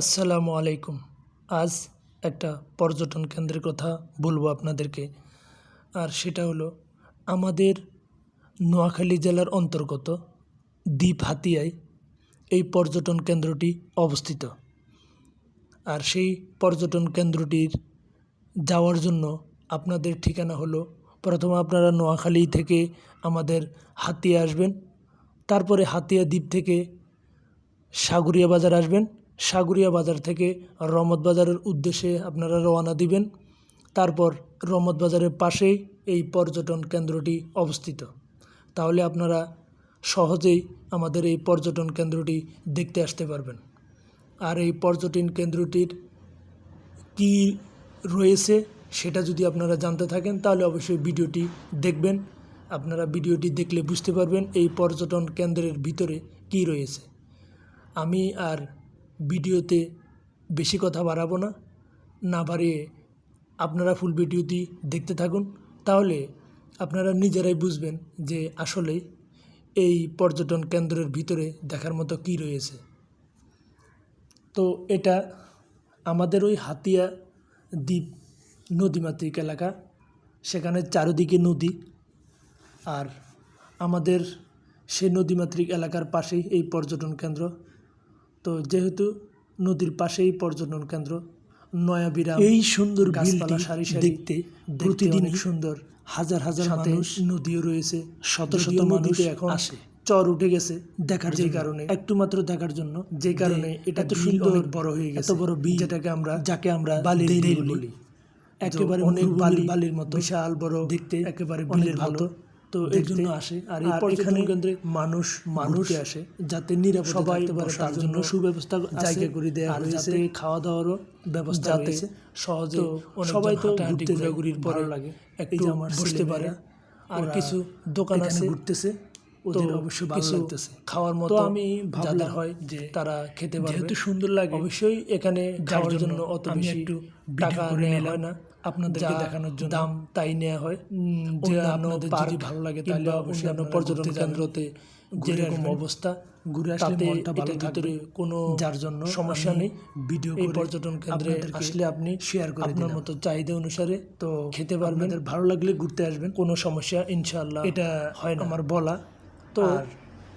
আসসালামু আলাইকুম। আজ একটা পর্যটন কেন্দ্রের কথা বলব আপনাদেরকে। আর সেটা হলো আমাদের নোয়াখালী জেলার অন্তর্গত দ্বীপ হাতিয়ায় এই পর্যটন কেন্দ্রটি অবস্থিত। আর সেই পর্যটন কেন্দ্রটির যাওয়ার জন্য আপনাদের ঠিকানা হলো, প্রথমে আপনারা নোয়াখালী থেকে আমাদের হাতিয়া আসবেন, তারপরে হাতিয়া দ্বীপ থেকে সাগরিয়া বাজার আসবেন সাগুরিয়া বাজার থেকে রমত বাজারের উদ্দেশ্যে আপনারা রওনা দিবেন। তারপর রমত বাজারের পাশেই এই পর্যটন কেন্দ্রটি অবস্থিত। তাহলে আপনারা সহজেই আমাদের এই পর্যটন কেন্দ্রটি দেখতে আসতে পারবেন। আর এই পর্যটন কেন্দ্রটির কি রয়েছে সেটা যদি আপনারা জানতে থাকেন, তাহলে অবশ্যই ভিডিওটি দেখবেন। আপনারা ভিডিওটি দেখলে বুঝতে পারবেন এই পর্যটন কেন্দ্রের ভিতরে কি রয়েছে। আমি আর ভিডিওতে বেশি কথা বাড়াবো না। না বাড়িয়ে আপনারা ফুল ভিডিওটি দেখতে থাকুন। তাহলে আপনারা নিজেরাই বুঝবেন যে আসলে এই পর্যটন কেন্দ্রের ভিতরে দেখার মতো কি রয়েছে। তো এটা আমাদের ওই হাতিয়া দ্বীপ নদীমাতৃক এলাকা। সেখানে চারিদিকে নদী। আর আমাদের সেই নদীমাতৃক এলাকার পাশেই এই পর্যটন কেন্দ্র। তো যেহেতু নদীর পাশেই পর্যটন কেন্দ্র নয়াবিরাম এই সুন্দর গাছপালা সারি সারি দেখতে প্রতিদিন সুন্দর। হাজার হাজার মানুষ নদীও রয়েছে শত শত মানুষ এখন আসে। চর উঠে গেছে দেখার যে কারণে। একটু মাত্র দেখার জন্য যে কারণে এটা তো সুন্দর, বড় হয়ে গেছে এত বড় বিল, যেটাকে আমরা যাকে আমরা বালির বলি। বলি। একেবারে অনেক বালি বালির মতো বিশাল বড় দেখতে একেবারে বিলের ভালো। তো এর জন্য আসে। আর এই পর্যটন কেন্দ্রে মানুষ মানুষ আসে যাতে নিরাপদ সবাই তার জন্য সুব্যবস্থা জায়গা করে দেওয়া হয়েছে। খাওয়া দাওয়ারও ব্যবস্থা রয়েছে। সহজে সবাই তো ঘুরতে ঘোরাঘুরির পরে লাগে। একটু আমার বসতে পারে। আর কিছু দোকান আছে। ঘুরতেছে, ওদের অবশ্যই ভালো কিছু খাওয়ার মতো আমি ভাবলাম হয় যে তারা খেতে পারবে। যেহেতু সুন্দর লাগে, অবশ্যই এখানে যাওয়ার জন্য অত বেশি একটু টাকা নেওয়া হয় না। আপনাদেরকে দেখানোর জন্য। দাম তাই নেওয়া হয়। যে আপনাদের যদি ভালো লাগে তাহলে অবশ্যই পর্যটন কেন্দ্রতে যেরকম অবস্থা ঘুরে আসলে মনটা ভালো থাকবে। কোনো যার জন্য সমস্যা নেই। ভিডিও এই পর্যটন কেন্দ্রে আসলে আপনি শেয়ার করে আপনার মতো চাহিদা অনুসারে তো খেতে পারবেন। ভালো লাগলে ঘুরতে আসবেন। কোনো সমস্যা ইনশাআল্লাহ এটা হয় না। আমার বলা। তো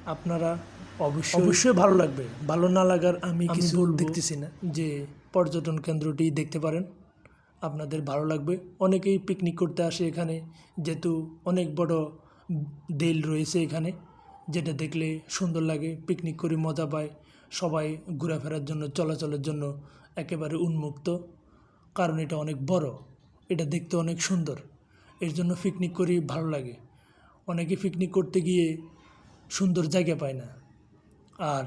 আপনারা অবশ্যই অবশ্যই ভালো লাগবে। ভালো না লাগার আমি কিছু দেখতেছি না। যে পর্যটন কেন্দ্রটি দেখতে পারেন। আপনাদের ভালো লাগবে। অনেকেই পিকনিক করতে আসে এখানে। যেহেতু অনেক বড় দেল রয়েছে এখানে যেটা দেখলে সুন্দর লাগে। পিকনিক করে মজা পায়। সবাই ঘোরাফেরার জন্য চলাচলের জন্য একেবারে উন্মুক্ত। কারণ এটা অনেক বড়। এটা দেখতে অনেক সুন্দর। এর জন্য পিকনিক করি ভালো লাগে। অনেকে পিকনিক করতে গিয়ে সুন্দর জায়গা পায় না। আর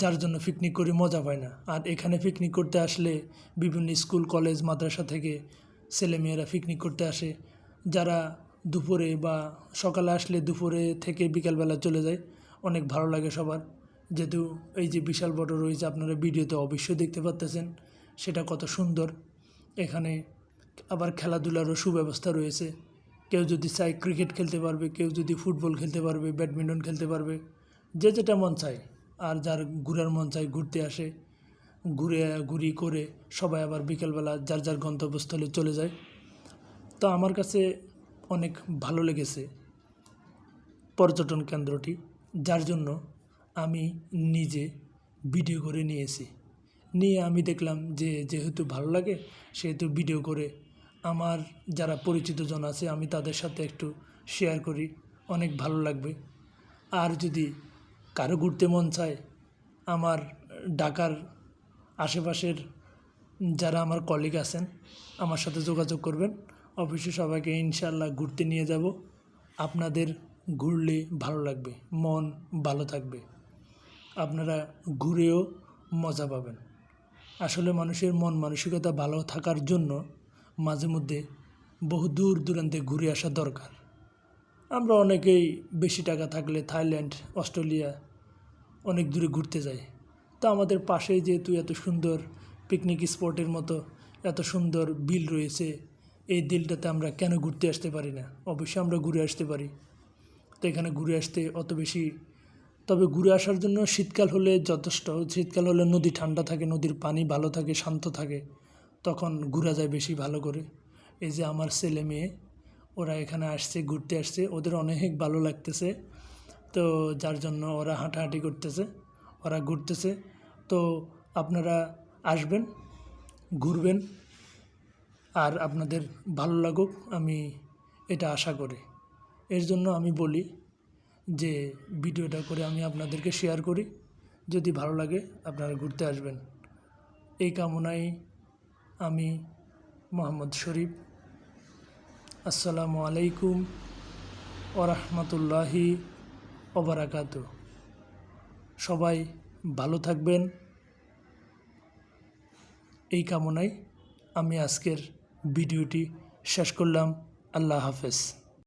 যার জন্য পিকনিক করে মজা পায় না। আর এখানে পিকনিক করতে আসলে বিভিন্ন স্কুল কলেজ মাদ্রাসা থেকে ছেলেমেয়েরা পিকনিক করতে আসে। যারা দুপুরে বা সকালে আসলে দুপুরে থেকে বিকালবেলা চলে যায়, অনেক ভালো লাগে সবার। যেহেতু এই যে বিশাল বড় রয়েছে, আপনারা ভিডিওতে অবশ্যই দেখতে পাচ্তেছেন সেটা কত সুন্দর। এখানে আবার খেলাধুলারও সুব্যবস্থা রয়েছে। কেউ যদি চায় ক্রিকেট খেলতে পারবে, কেউ যদি ফুটবল খেলতে পারবে ব্যাডমিন্টন খেলতে পারবে, যে যেটা মন চায়। আর যার ঘুরার মন চায় ঘুরতে আসে, ঘুরে, ঘুরি করে সবাই আবার বিকেলবেলা যার যার গন্তব্যস্থলে চলে যায়। তো আমার কাছে অনেক ভালো লেগেছে পর্যটন কেন্দ্রটি, যার জন্য আমি নিজে ভিডিও করে নিয়েছি। নিয়ে আমি দেখলাম যে যেহেতু ভালো লাগে, সেহেতু ভিডিও করে আমার যারা পরিচিত জন আছে, আমি তাদের সাথে একটু শেয়ার করি। অনেক ভালো লাগবে। আর যদি কারও ঘুরতে মন চায়, আমার ঢাকার আশেপাশের যারা আমার কলিগ আছেন, আমার সাথে যোগাযোগ করবেন। অবশ্যই সবাইকে ইনশাল্লাহ ঘুরতে নিয়ে যাব। আপনাদের ঘুরলে ভালো লাগবে, মন ভালো থাকবে। আপনারা ঘুরেও মজা পাবেন। আসলে মানুষের মন মানসিকতা ভালো থাকার জন্য মাঝে মধ্যে বহু দূর দূরান্তে ঘুরে আসা দরকার। আমরা অনেকেই বেশি টাকা থাকলে থাইল্যান্ড, অস্ট্রেলিয়া অনেক দূরে ঘুরতে যাই। তো আমাদের পাশেই যেহেতু এত সুন্দর পিকনিক স্পটের মতো এত সুন্দর বিল রয়েছে, এই দিলটাতে আমরা কেন ঘুরতে আসতে পারি না? অবশ্যই আমরা ঘুরে আসতে পারি। তো এখানে ঘুরে আসতে অত বেশি, তবে ঘুরে আসার জন্য শীতকাল হলে যথেষ্ট। শীতকাল হলে নদী ঠান্ডা থাকে, নদীর পানি ভালো থাকে, শান্ত থাকে। তখন ঘোরা যায় বেশি ভালো করে। এই যে আমার ছেলে মেয়ে, ওরা এখানে আসছে, ঘুরতে আসছে, ওদের অনেক ভালো লাগতেছে। তো যার জন্য ওরা হাঁটাহাঁটি করতেছে, ওরা ঘুরতেছে। তো আপনারা আসবেন, ঘুরবেন, আর আপনাদের ভালো লাগুক, আমি এটা আশা করি। এর জন্য আমি বলি যে, ভিডিওটা করে আমি আপনাদেরকে শেয়ার করি। যদি ভালো লাগে, আপনারা ঘুরতে আসবেন। এই কামনায় আমি মোহাম্মদ শরীফ। আসসালামু আলাইকুম ওরহমতুল্লাহি ওবরাকাত। সবাই ভালো থাকবেন। এই কামনায় আমি আজকের ভিডিওটি শেষ করলাম। আল্লাহ হাফেজ।